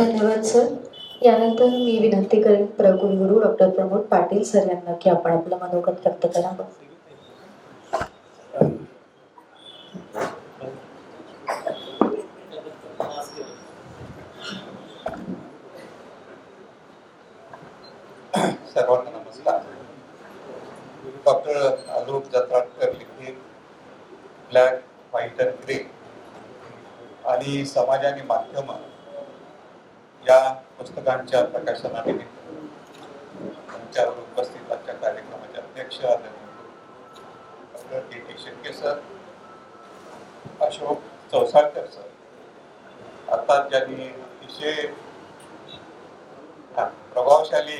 धन्यवाद सर. यानंतर मी विनंती करेन प्रकुलगुरू डॉक्टर प्रमोद पाटील सर यांना की आपण आपलं मनोगत व्यक्त करावं. सर्वांना नमस्कार. डॉक्टर आलोक जत्राटकर लिखित ब्लॅक व्हाईट अँड ग्रे. आणि समाज आणि माध्यम पुस्तकांच्या प्रकाशनानिमित्त तुमच्यावर उपस्थित आजच्या कार्यक्रमाचे अध्यक्ष आदरणीय doctor D T Shetke sir Ashok Chausalkar sir. आता ज्यांनी अतिशय प्रभावशाली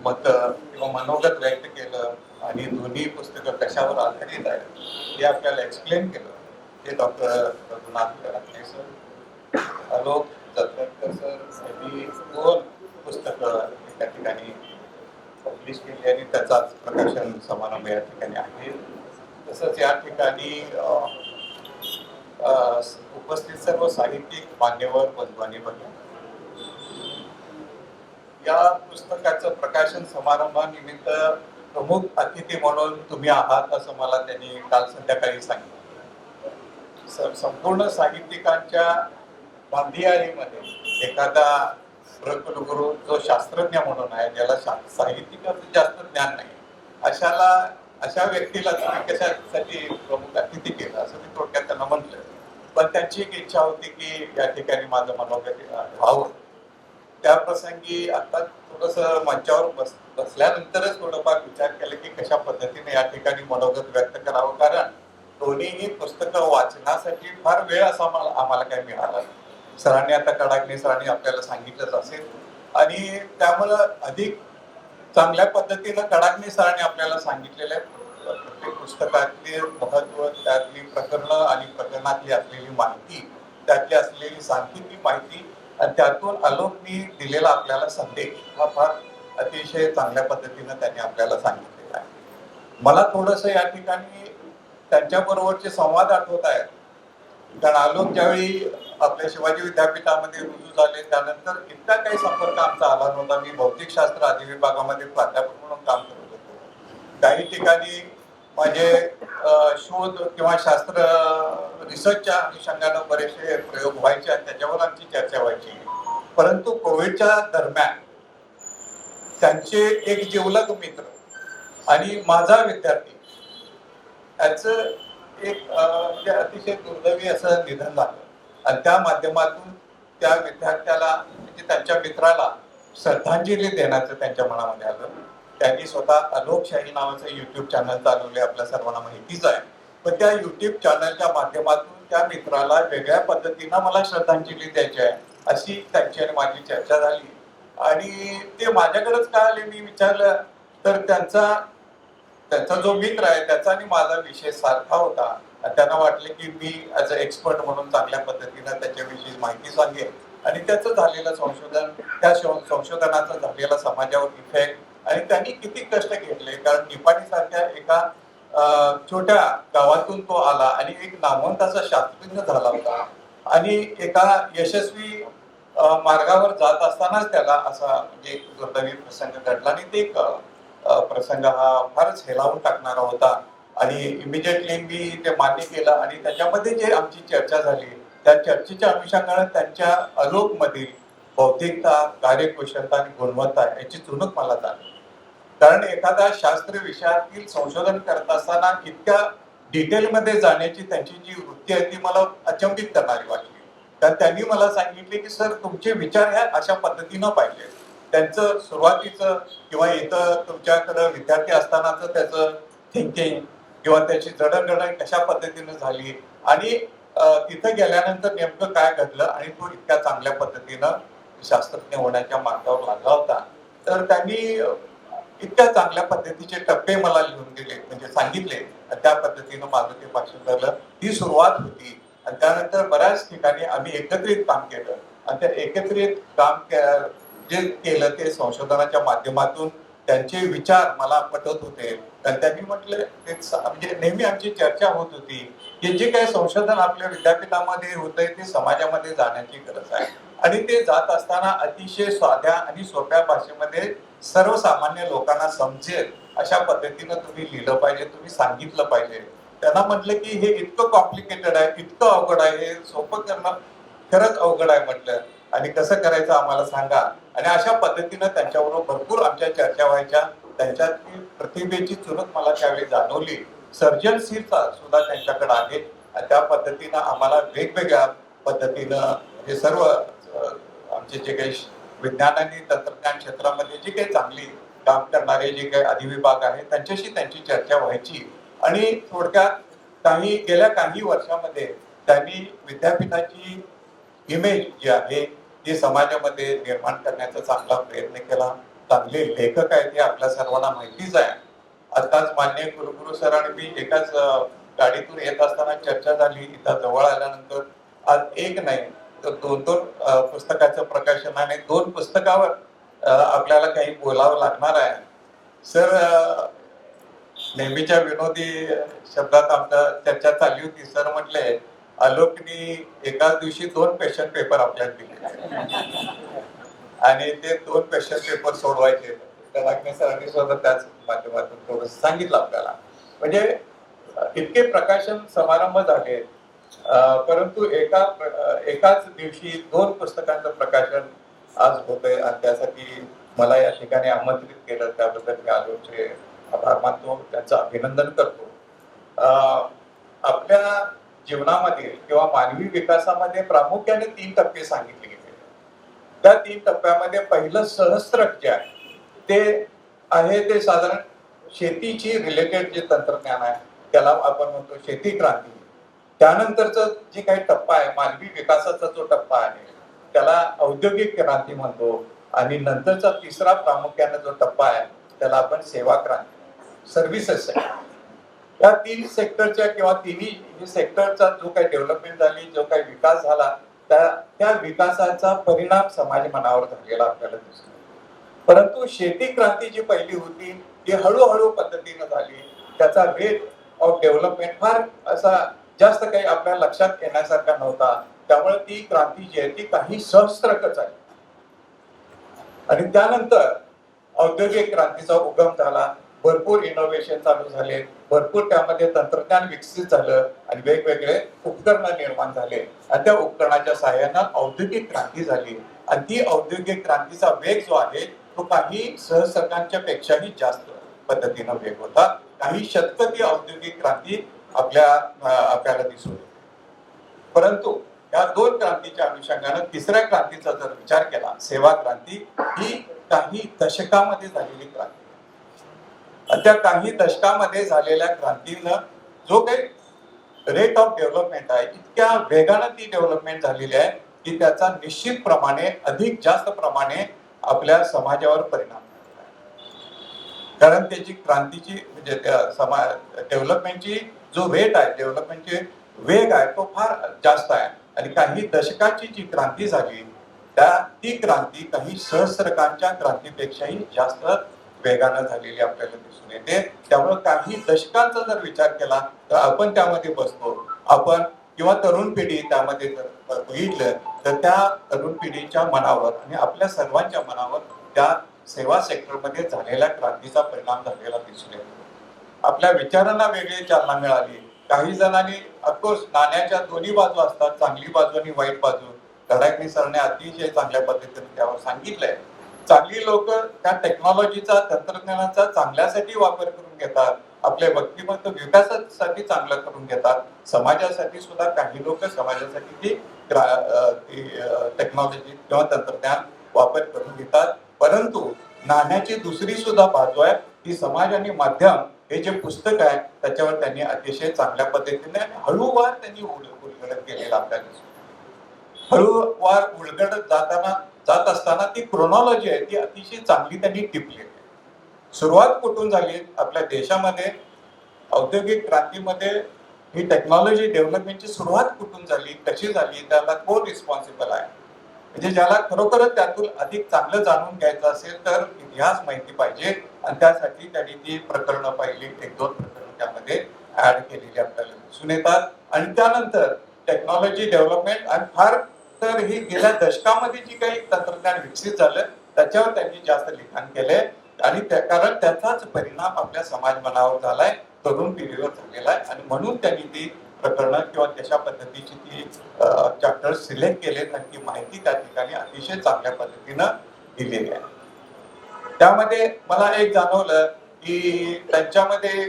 मत किंवा मनोगत व्यक्त केलं आणि दोन्ही पुस्तकं कशावर आधारित आहेत हे आपल्याला एक्सप्लेन केलं ते doctor Raghunath sir Alok Jatrakar sir यांनी दोन पुस्तकं त्या ठिकाणी पब्लिश केली आणि त्याचाच प्रकाशन समारंभ या ठिकाणी आहे तसंच या ठिकाणी उपस्थित सर्व साहित्यिक मान्यवर बंधवानी भगिनी या पुस्तकाचं प्रकाशन समारंभानिमित्त प्रमुख अतिथी म्हणून तुम्ही आहात असं मला त्यांनी काल संध्याकाळी सांगितलं. संपूर्ण साहित्यिकांच्या बांधियारीमध्ये एखादा प्रकुलगुरू जो शास्त्रज्ञ म्हणून आहे ज्याला शा- साहित्यिकाचं जास्त ज्ञान नाही अशाला अशा व्यक्तीला तुम्ही कशासाठी प्रमुख अतिथी केलं असं मी थोडक्यात त्यांना म्हटलं पण त्यांची एक इच्छा होती की या ठिकाणी माझं मनोगत व्हावं त्या प्रसंगी आता थोडस मंचावर बस बसल्यानंतरच थोडंफार विचार केला की कशा पद्धतीने या ठिकाणी मनोगत व्यक्त करावं कारण दोन्हीही पुस्तकं वाचण्यासाठी फार वेळ असा आम्हाला आम्हाला काही मिळाला नाही. सरांनी आता कडाकणे सरांनी आपल्याला सांगितलंच असेल. आणि त्यामुळं अधिक चांगल्या पद्धतीनं कडाकणे सरांनी आपल्याला सांगितलेलं आहे. प्रत्येक पुस्तकातले महत्त्व त्यातली प्रकरणं आणि प्रकरणातली असलेली माहिती त्यातली असलेली सांख्यिकी माहिती आणि त्यातून आलोकनी दिलेला आपल्याला संदेश हा फार अतिशय चांगल्या पद्धतीनं त्यांनी आपल्याला सांगितलेला आहे. मला थोडस या ठिकाणी त्यांच्या बरोबरचे संवाद आठवत आहेत. आलोक ज्यावेळी आपल्या शिवाजी विद्यापीठामध्ये रुजू झाले. त्यानंतर इतका काही संपर्क आमचा आला नव्हता. मी भौतिकशास्त्र अधिविभागामध्ये प्राध्यापक म्हणून काम करत होतो. काही ठिकाणी माझे शोध किंवा शास्त्र रिसर्चच्या अनुषंगानं बरेचसे प्रयोग व्हायचे आणि त्याच्यावर आमची चर्चा व्हायची. परंतु कोविडच्या दरम्यान त्यांचे एक जिवलग मित्र आणि माझा विद्यार्थी त्याचं एक म्हणजे अतिशय दुर्दैवी असं निधन झालं. आणि त्या माध्यमातून त्या विद्यार्थ्याला म्हणजे त्यांच्या मित्राला श्रद्धांजली देण्याचं त्यांच्या मनामध्ये आलं. त्यांनी स्वतः अलोकशाही नावाचं युट्यूब चॅनल चालवले आपल्या सर्वांना माहितीच आहे. पण त्या युट्यूब चॅनलच्या माध्यमातून त्या मित्राला वेगळ्या पद्धतीनं मला श्रद्धांजली द्यायची आहे अशी त्यांची आणि माझी चर्चा झाली. आणि ते माझ्याकडेच का आले मी विचारलं. तर त्यांचा त्याचा जो मित्र आहे त्याचा आणि माझा विषय सारखा होता. त्यांना वाटले की मी ॲज अ एक्सपर्ट म्हणून चांगल्या पद्धतीनं त्याच्याविषयी माहिती सांगेन. आणि त्याचं झालेलं संशोधन त्या संशोधनाचा झालेला समाजावर इफेक्ट आणि त्यांनी किती कष्ट घेतले कारण निपाणी सारख्या एका छोट्या गावातून तो आला आणि एक नामवंत असा शास्त्रज्ञ झाला होता. आणि एका यशस्वी मार्गावर जात असतानाच त्याला असा म्हणजे दुर्दैवी प्रसंग घडला. आणि ते एक प्रसंग हा फारच हेलावून टाकणारा होता. आणि इमिजिएटली मी ते मान्य केलं आणि त्याच्यामध्ये जे आमची चर्चा झाली त्या चर्चेच्या अनुषंगाने त्यांच्या अलोकमधील बौद्धिकता कार्यकुशलता आणि गुणवत्ता याची चुनक मला झाली कारण एखाद्या शास्त्र विषयातील संशोधन करत असताना इतक्या डिटेलमध्ये जाण्याची त्यांची जी वृत्ती आहे ती मला अचंबित करणारी वाटली. तर त्यांनी मला सांगितले की सर तुमचे विचार ह्या अशा पद्धतीनं पाहिजे त्यांचं सुरुवातीचं किंवा इथं तुमच्याकडं विद्यार्थी असतानाच त्याचं थिंकिंग किंवा त्याची जडणघडण कशा पद्धतीनं झाली? आणि तिथं गेल्यानंतर नेमकं काय घडलं? आणि तो इतक्या चांगल्या पद्धतीनं शास्त्रज्ञ होण्याच्या मार्गावर लागला होता. तर त्यांनी इतक्या चांगल्या पद्धतीचे टप्पे मला लिहून दिले म्हणजे सांगितले. त्या पद्धतीनं माझं ते भाषण झालं. ही सुरुवात होती. आणि त्यानंतर बऱ्याच ठिकाणी आम्ही एकत्रित काम केलं. आणि त्या एकत्रित काम के- जे केलं ते संशोधनाच्या माध्यमातून त्यांचे विचार मला पटत होते. त्यांनी म्हटलं म्हणजे नेहमी आमची चर्चा होत होती की जे काही संशोधन आपल्या विद्यापीठामध्ये होतंय ते समाजामध्ये जाण्याची गरज आहे. आणि ते जात असताना अतिशय साध्या आणि सोप्या भाषेमध्ये सर्वसामान्य लोकांना समजेल अशा पद्धतीनं तुम्ही लिहिलं पाहिजे तुम्ही सांगितलं पाहिजे. त्यांना म्हटलं की हे इतकं कॉम्प्लिकेटेड आहे इतकं अवघड आहे हे सोपं करणं खरंच अवघड आहे म्हटलं. आणि कसं करायचं आम्हाला सांगा. आणि अशा पद्धतीनं त्यांच्याबरोबर भरपूर आमच्या चर्चा व्हायच्या. त्यांच्यातली प्रतिभेची चुनक मला त्यावेळी जाणवली. सर्जनशीलता सुद्धा त्यांच्याकडे आहे. आणि त्या पद्धतीनं आम्हाला वेगवेगळ्या पद्धतीनं हे सर्व आमचे जे काही विज्ञान आणि तंत्रज्ञान क्षेत्रामध्ये जे काही चांगली काम करणारे जे काही अधिविभाग आहेत त्यांच्याशी त्यांची चर्चा व्हायची. आणि थोडक्यात काही गेल्या काही वर्षामध्ये त्यांनी विद्यापीठाची इमेज जी आहे ही समाजामध्ये निर्माण करण्याचा चांगला प्रयत्न केला चांगले लेखक आहेत हे आपल्या सर्वांना माहितीच आहे. आताच मान्य कुलगुरू सर आणि मी एकाच गाडीतून येत असताना चर्चा झाली इथं जवळ आल्यानंतर. आज एक नाही तर दोन दोन पुस्तकाचं प्रकाशन आणि दोन पुस्तकावर आपल्याला काही बोलावं लागणार आहे. सर नेहमीच्या विनोदी शब्दात आमच्या चर्चा चालली होती. सर म्हटले आलोकनी एकाच दिवशी दोन क्वेश्चन पेपर आपल्याला दिले आणि ते दोन क्वेश्चन पेपर सोडवायचे. त्या सरांनी सुद्धा त्याच माध्यमातून थोडं सांगितलं आपल्याला. म्हणजे इतके प्रकाशन समारंभ झाले. परंतु एका एकाच दिवशी दोन पुस्तकांचं प्रकाशन आज होतंय. आणि त्यासाठी मला या ठिकाणी आमंत्रित केलं. त्याबद्दल मी आलोचे आभार मानतो. त्यांचं अभिनंदन करतो. आपल्या जीवनामध्ये किंवा मानवी विकासामध्ये प्रामुख्याने तीन टप्पे सांगितले गेले. त्या तीन टप्प्यामध्ये पहिलं सहस्त्रक जे आहे ते आहे ते साधारण शेतीची रिलेटेड जे तंत्रज्ञान आहे त्याला आपण म्हणतो शेती क्रांती. त्यानंतरचा जे काही टप्पा आहे मानवी विकासाचा जो टप्पा आहे त्याला औद्योगिक क्रांती म्हणतो आणि नंतरचा तिसरा प्रामुख्याने जो टप्पा आहे त्याला आपण सेवा क्रांती सर्व्हिसेस या तीन सेक्टरच्या किंवा तिन्ही सेक्टरचा जो काही डेव्हलपमेंट झाली जो काही विकास झाला त्या त्या विकासाचा परिणाम समाज मनावर झालेला आपल्याला दिसतो. परंतु शेती क्रांती जी पहिली होती ती हळूहळू पद्धतीनं झाली. त्याचा रेट ऑफ डेव्हलपमेंट फार असा जास्त काही आपल्या लक्षात येण्यासारखा नव्हता. त्यामुळे ती क्रांती जी आहे ती काही सहस्त्रकच आहे. आणि त्यानंतर औद्योगिक क्रांतीचा उगम झाला. भरपूर इनोव्हेशन चालू झाले. भरपूर त्यामध्ये तंत्रज्ञान विकसित झालं आणि वेगवेगळे उपकरणं निर्माण झाले. आणि त्या उपकरणाच्या सहाय्यानं औद्योगिक क्रांती झाली. आणि ती औद्योगिक क्रांतीचा वेग जो आहे तो काही सहसकांच्या पेक्षाही जास्त पद्धतीनं वेग होता. काही शतक ती औद्योगिक क्रांती आपल्या आपल्याला दिसून येते. परंतु या दोन क्रांतीच्या अनुषंगानं तिसऱ्या क्रांतीचा जर विचार केला सेवा क्रांती ही काही दशकामध्ये झालेली क्रांती. आणि त्या काही दशकामध्ये झालेल्या क्रांतीनं जो काही रेट ऑफ डेव्हलपमेंट आहे इतक्या वेगानं ती डेव्हलपमेंट झालेली आहे की त्याचा निश्चित प्रमाणे अधिक जास्त प्रमाणे आपल्या समाजावर परिणाम कारण त्याची क्रांतीची म्हणजे त्या समा डेव्हलपमेंटची जो रेट आहे डेव्हलपमेंटची वेग आहे तो फार जास्त आहे. आणि काही दशकाची जी क्रांती झाली त्या ती क्रांती काही सहस्रकांच्या क्रांतीपेक्षाही जास्त वेगानं झालेली आपल्याला दिसून येते. त्यामुळे काही दशकांचा जर विचार केला तर आपण त्यामध्ये बसतो. आपण किंवा तरुण पिढी त्यामध्ये जर बघितलं तर त्या तरुण पिढीच्या मनावर आणि आपल्या सर्वांच्या मनावर त्या सेवा सेक्टरमध्ये झालेल्या क्रांतीचा परिणाम झालेला दिसून येतो. आपल्या विचारांना वेगळी चालना मिळाली. काही जणांनी अफकोर्स नाण्याच्या दोन्ही बाजू असतात चांगली बाजू आणि वाईट बाजू. धडाकणी सरने अतिशय चांगल्या पद्धतीने त्यावर सांगितलंय. चांगली लोक त्या टेक्नॉलॉजीचा तंत्रज्ञानाचा चांगल्यासाठी वापर करून घेतात. आपल्या व्यक्तिमत्व विकासासाठी चांगलं करून घेतात. समाजासाठी सुद्धा काही लोक समाजासाठी ती टेक्नॉलॉजी किंवा तंत्रज्ञान वापर करून घेतात. परंतु नाण्याची दुसरी सुद्धा बाजू आहे ती समाज आणि माध्यम हे जे पुस्तक आहे त्याच्यावर त्यांनी अतिशय चांगल्या पद्धतीने आणि हळूवार त्यांनी उलगडत केलेलं आपल्याला हळूवार उलगडत जाताना जात असताना ती क्रोनॉलॉजी आहे ती अतिशय चांगली त्यांनी टिपली सुरुवात कुठून झाली? आपल्या देशामध्ये औद्योगिक क्रांतीमध्ये ही टेक्नॉलॉजी डेव्हलपमेंटची सुरुवात कुठून झाली? कशी झाली? त्याला कोण रिस्पॉन्सिबल आहे? म्हणजे ज्याला खरोखरच त्यातून अधिक चांगलं जाणून घ्यायचं असेल तर इतिहास माहिती पाहिजे. आणि त्यासाठी त्यांनी ती प्रकरणं पाहिली. एक दोन प्रकरणं त्यामध्ये ऍड केलेली आपल्याला दिसून येतात. आणि त्यानंतर टेक्नॉलॉजी डेव्हलपमेंट आणि फार तर हे गेल्या दशकामध्ये जी काही तंत्रज्ञान विकसित झालं त्याच्यावर त्यांनी जास्त लिखाण केलंय. आणि त्या कारण त्याचाच परिणाम आपल्या समाज मनावर झालाय तरुण पिढीवर झालेला आहे. आणि म्हणून त्यांनी ती प्रकरणं किंवा तशा पद्धतीची ती चॅप्टर सिलेक्ट केले आणि ती माहिती त्या ठिकाणी अतिशय चांगल्या पद्धतीनं दिलेली आहे. त्यामध्ये मला एक जाणवलं की त्यांच्यामध्ये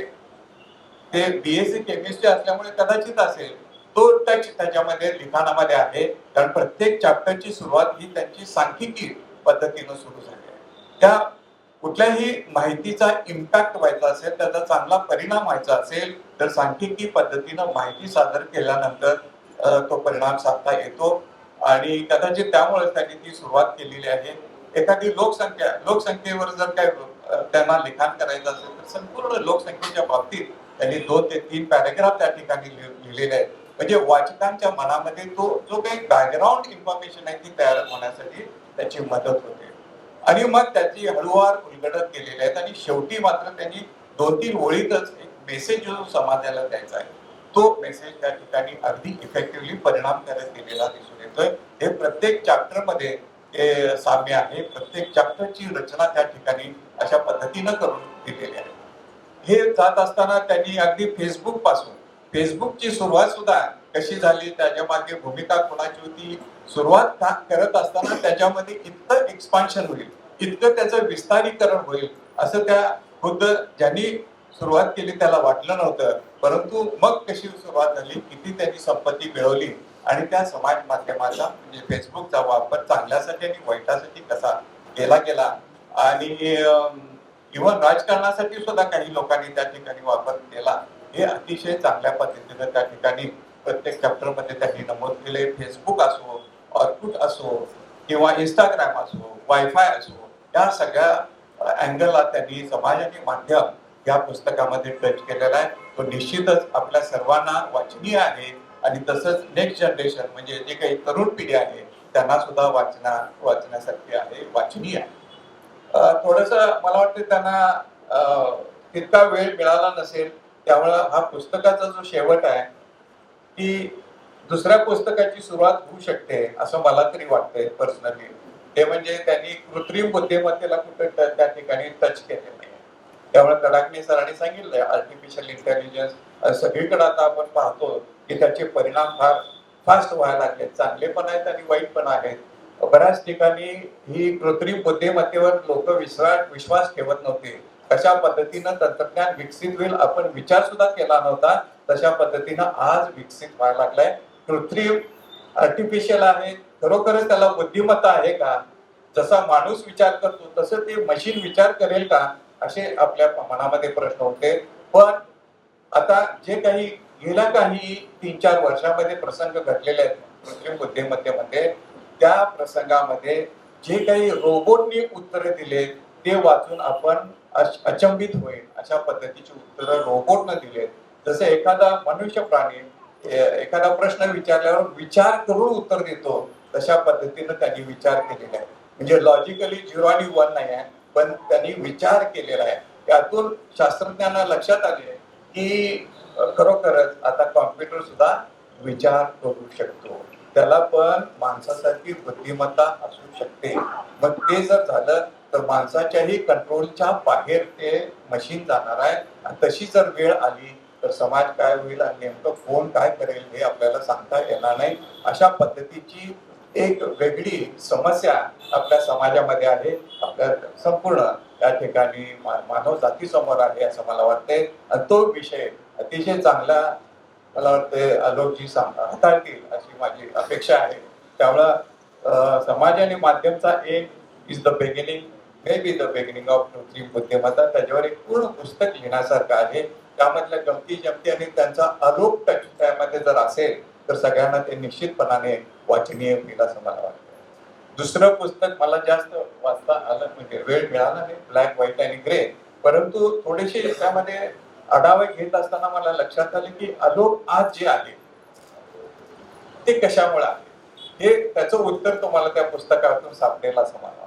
ते बीएससी केमिस्ट्री असल्यामुळे कदाचित असेल तो टच त्याच्यामध्ये लिखाणामध्ये आहे. कारण प्रत्येक चॅप्टरची सुरुवात ही त्यांची सांख्यिकी पद्धतीनं सुरू झाली आहे. त्या कुठल्याही माहितीचा इम्पॅक्ट व्हायचा असेल त्याचा चांगला परिणाम व्हायचा असेल तर सांख्यिकी पद्धतीनं माहिती सादर केल्यानंतर तो परिणाम साधता येतो. आणि कदाचित त्यामुळे त्यांनी ती सुरुवात केलेली आहे. एखादी लोकसंख्या लोकसंख्येवर जर काय त्यांना लिखाण करायचं असेल तर संपूर्ण लोकसंख्येच्या बाबतीत त्यांनी दोन ते तीन पॅरेग्राफ त्या ठिकाणी लिहिलेले आहेत. म्हणजे वाचकांच्या मनामध्ये तो जो काही बॅकग्राऊंड इन्फॉर्मेशन आहे ती तयार होण्यासाठी त्याची मदत होते. आणि मग त्याची हळूवार उलगडत केलेली आहेत आणि शेवटी मात्र त्यांनी दोन तीन ओळीतच एक मेसेज जो समाजाला द्यायचा आहे तो मेसेज त्या ठिकाणी अगदी इफेक्टिव्हली परिणाम करत गेलेला दिसून येतोय. हे प्रत्येक चॅप्टरमध्ये साम्य आहे. प्रत्येक चॅप्टरची रचना त्या ठिकाणी अशा पद्धतीनं करून दिलेली आहे. हे जात असताना त्यांनी अगदी फेसबुकपासून फेसबुकची सुरुवात सुद्धा कशी झाली? त्याच्यामागे भूमिका कोणाची होती? सुरुवात करत असताना त्याच्यामध्ये इतकं एक्सपान्शन होईल इतकं त्याचं विस्तारीकरण होईल असं त्या खुद्द ज्यांनी सुरुवात केली त्याला वाटलं नव्हतं. परंतु मग कशी सुरुवात झाली? किती त्यांनी संपत्ती मिळवली? आणि त्या समाज माध्यमाचा म्हणजे फेसबुकचा वापर चांगल्यासाठी आणि वाईटासाठी कसा केला गेला? आणि इव्हन राजकारणासाठी सुद्धा काही लोकांनी त्या ठिकाणी वापर केला. हे अतिशय चांगल्या पद्धतीनं त्या ठिकाणी प्रत्येक चॅप्टरमध्ये त्यांनी नमूद केले फेसबुक असो ऑर्कुट असो किंवा इंस्टाग्राम असो वायफाय असो या सगळ्या अँगलला त्यांनी समाज आणि माध्यम या पुस्तकामध्ये टच केलेला आहे. तो निश्चितच आपल्या सर्वांना वाचनीय आहे. आणि तसंच नेक्स्ट जनरेशन म्हणजे जे काही तरुण पिढी आहे त्यांना सुद्धा वाचना वाचण्यासारखी आहे वाचनीय आहे. थोडस मला वाटतं त्यांना तितका वेळ मिळाला नसेल त्यामुळं हा पुस्तकाचा जो शेवट आहे की दुसऱ्या पुस्तकाची सुरुवात होऊ शकते असं मला तरी वाटतंय पर्सनली ते म्हणजे त्यांनी कृत्रिम बुद्धिमत्तेला कुठं त्या ठिकाणी टच केलेलं नाही त्यामुळे तडाखणी सरांनी सांगितलंय आर्टिफिशियल इंटेलिजन्स सगळीकडे आता आपण पाहतो की त्याचे परिणाम फार फास्ट व्हायला लागले चांगले पण आहेत आणि वाईट पण आहेत. बऱ्याच ठिकाणी ही कृत्रिम बुद्धिमत्तेवर लोक विश्वास विश्वास ठेवत नव्हते. कशा पद्धतीनं तंत्रज्ञान विकसित होईल? आपण विचार सुद्धा केला नव्हता. तशा पद्धतीनं आज विकसित व्हायला लागलाय. कृत्रिम आर्टिफिशियल आहे. खरोखरच त्याला बुद्धिमत्ता आहे का? जसा माणूस विचार करतो तसं ते मशीन विचार करेल का? असे आपल्या मनामध्ये प्रश्न होते पण आता जे काही गेल्या काही तीन चार वर्षामध्ये प्रसंग घडलेले आहेत कृत्रिम बुद्धिमत्तेमध्ये त्या प्रसंगामध्ये जे काही रोबोटनी उत्तरे दिले ते वाचून आपण अचंबित होईल अशा पद्धतीची उत्तरं रोबोटनं दिले जसं एखादा मनुष्य प्राणी एखादा प्रश्न विचारल्यावर विचार करून उत्तर देतो तशा पद्धतीनं त्यांनी विचार केलेला आहे. म्हणजे लॉजिकली झिरो आणि वन नाही आहे पण त्यांनी विचार केलेला आहे. त्यातून शास्त्रज्ञांना लक्षात आले की खरोखरच आता कॉम्प्युटर सुद्धा विचार करू शकतो. त्याला पण माणसासारखी बुद्धिमत्ता असू शकते. मग ते जर झालं तर माणसाच्याही कंट्रोलच्या बाहेर ते मशीन जाणार आहे. आणि तशी जर वेळ आली तर समाज काय होईल आणि नेमकं कोण काय करेल हे आपल्याला सांगता येणार नाही. अशा पद्धतीची एक वेगळी समस्या आपल्या समाजामध्ये आहे. आपल्या संपूर्ण त्या ठिकाणी मा- मानव जातीसमोर आहे असं मला वाटतंय. आणि तो विषय अतिशय चांगला मला वाटते आलोकजी सांग हाताळतील अशी माझी अपेक्षा आहे. त्यामुळं समाज आणि माध्यमचा एक is the beginning may be the beginning of कृत्रिम बुद्धिमत्ता त्याच्यावर एक पूर्ण पुस्तक लिहिण्यासारखं आहे. त्यामधल्या गमती जमती आणि त्यांचा अलोक टच त्यामध्ये जर असेल तर सगळ्यांना ते निश्चितपणाने वाचनीय होईल असं मला वाटतं. दुसरं पुस्तक मला जास्त वाचता आलं म्हणजे वेळ मिळाला नाही ब्लॅक व्हाईट आणि ग्रे परंतु थोडेसे त्यामध्ये आढावे घेत असताना मला लक्षात आले की अलोक आज जे आहे ते कशामुळे आहे? हे त्याचं उत्तर तुम्हाला त्या पुस्तकातून सापडेल असं मला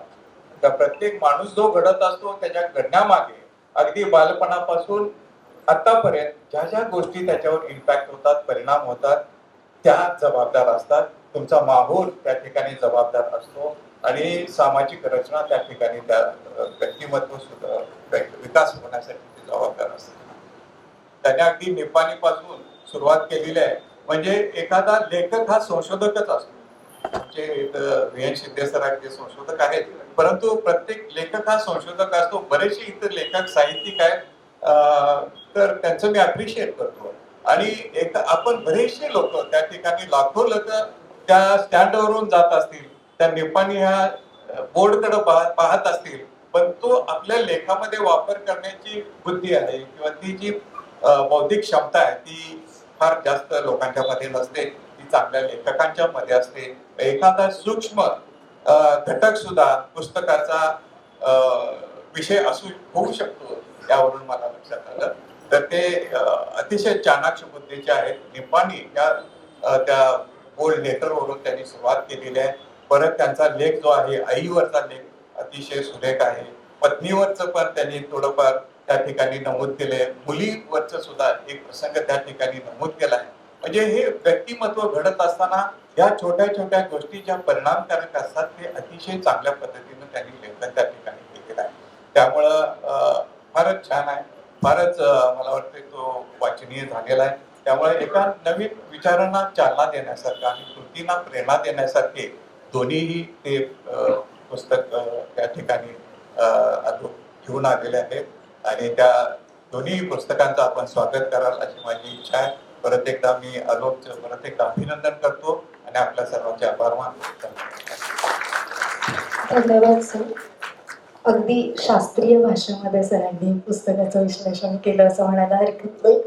का प्रत्येक माणूस जो घडत असतो त्याच्या घडण्यामागे अगदी बालपणापासून आतापर्यंत ज्या ज्या गोष्टी त्याच्यावर इम्पॅक्ट होतात परिणाम होतात त्या जबाबदार असतात. तुमचा माहोल त्या ठिकाणी जबाबदार असतो आणि सामाजिक रचना त्या ठिकाणी त्या व्यक्तिमत्व विकास होण्यासाठी ते जबाबदार असते. त्याने अगदी निपाणीपासून सुरुवात केलेली आहे. म्हणजे एखादा लेखक हा संशोधकच असतो. म्हणजे इथं व्ही एन शिंदे संशोधक आहेत. परंतु प्रत्येक लेखक हा संशोधक असतो. बरेचसे इतर लेखक साहित्यिक आहेत. तर त्यांचं मी अप्रिशिएट करतो. आणि एक आपण बरेचसे लोक त्या ठिकाणी लाखो लोक त्या स्टँडवरून जात असतील. त्या निपाणी ह्या बोर्डकडे पाहत असतील. पण तो आपल्या लेखामध्ये वापर करण्याची बुद्धी आहे किंवा ती जी बौद्धिक क्षमता आहे ती फार जास्त लोकांच्या मध्ये नसते. ती चांगल्या लेखकांच्या मध्ये असते. एखादा सूक्ष्म घटक सुद्धा पुस्तकाचा अं, विषय असू होऊ शकतो यावरून मला लक्षात आलं. तर ते अतिशय चाणाक्ष बुद्धीचे आहेत निपाणी या त्या त्या लेटर लेटरवरून त्यांनी सुरुवात केलेली आहे. परत त्यांचा लेख जो आहे आईवरचा लेख अतिशय सुरेख आहे. पत्नीवरचं पण त्यांनी थोडंफार त्या ठिकाणी नमूद केलंय. मुलीवरचं सुद्धा एक प्रसंग त्या ठिकाणी नमूद केला आहे. म्हणजे हे व्यक्तिमत्व घडत असताना या छोट्या छोट्या गोष्टी ज्या परिणामकारक असतात ते अतिशय चांगल्या पद्धतीनं त्यांनी लेखन त्या ठिकाणी केलेलं आहे. त्यामुळं फारच छान आहे. फारच मला वाटतं तो वाचनीय झालेला आहे. त्यामुळे एका नवीन विचारांना चालना देण्यासारखं आणि कृतींना प्रेरणा देण्यासारखे दोन्हीही ते पुस्तक त्या ठिकाणी अजून घेऊन आलेले आहेत. आणि त्या दोन्ही पुस्तकांचं आपण स्वागत कराल अशी माझी इच्छा आहे. परत एकदा मी आलोकचं परत एकदा अभिनंदन करतो आणि आपल्या सर्वांचे आभार मानतो. धन्यवाद सर अगदी शास्त्रीय भाषेमध्ये सरांनी पुस्तकाचं विश्लेषण केलं असं म्हणायला हरकत नाही.